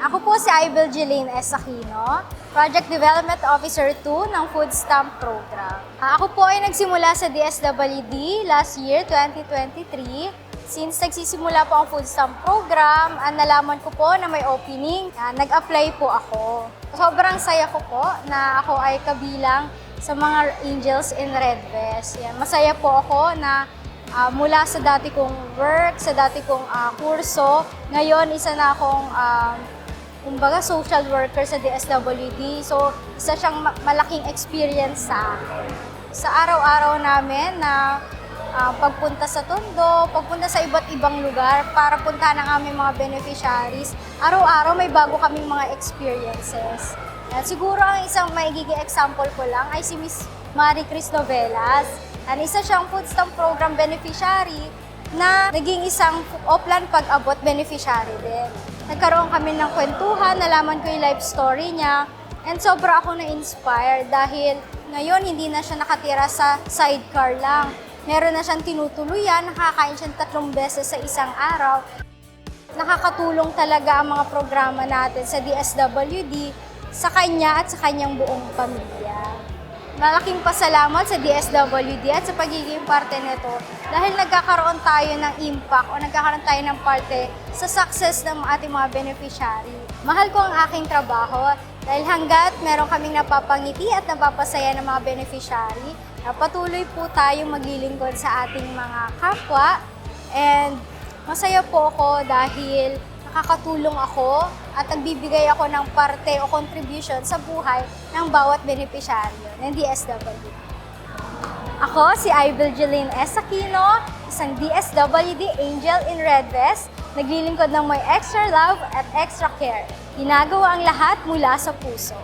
Ako po si Ibel Jeline S. Aquino, Project Development Officer 2 ng Food Stamp Program. Ah, Ako po ay nagsimula sa DSWD last year, 2023. Since nagsisimula po ang Food Stamp Program, ah, nalaman ko po na may opening, ah, nag-apply po ako. Sobrang saya ko po na ako ay kabilang sa mga Angels in Red Vest. Yan. Masaya po ako na Ah, mula sa dati kong work, sa dati kong ah, kurso, ngayon isa na akong um, kumbaga social worker sa DSWD. So, isa siyang ma- malaking experience sa. Sa araw-araw namin na ah, pagpunta sa Tondo, pagpunta sa iba't ibang lugar para puntahan ang aming mga beneficiaries, araw-araw may bago kaming mga experiences. At siguro ang isang maigiging example ko lang ay si Miss Marie Cris Novelas. At isa siyang food stamp program beneficiary na naging isang Oplan Pag-abot beneficiary din. Nagkaroon kami ng kwentuhan, nalaman ko yung life story niya, and sobra ako na-inspire dahil ngayon hindi na siya nakatira sa sidecar lang. Meron na siyang tinutuluyan, nakakain siya tatlong beses sa isang araw. Nakakatulong talaga ang mga programa natin sa DSWD sa kanya at sa kanyang buong pamilya. Malaking pasalamat sa DSWD at sa pagiging parte nito dahil nagkakaroon tayo ng impact o nagkakaroon tayo ng parte sa success ng ating mga beneficiary. Mahal ko ang aking trabaho dahil hanggat meron kaming napapangiti at napapasaya ng mga beneficiary, patuloy po tayong maglilingkod sa ating mga kapwa and masaya po ako dahil nakakatulong ako at nagbibigay ako ng parte o contribution sa buhay ng bawat benepisyaryo ng DSWD. Ako si Ibel Jeline S. Aquino, isang DSWD Angel in Red Vest, naglilingkod ng may extra love at extra care. Ginagawa ang lahat mula sa puso.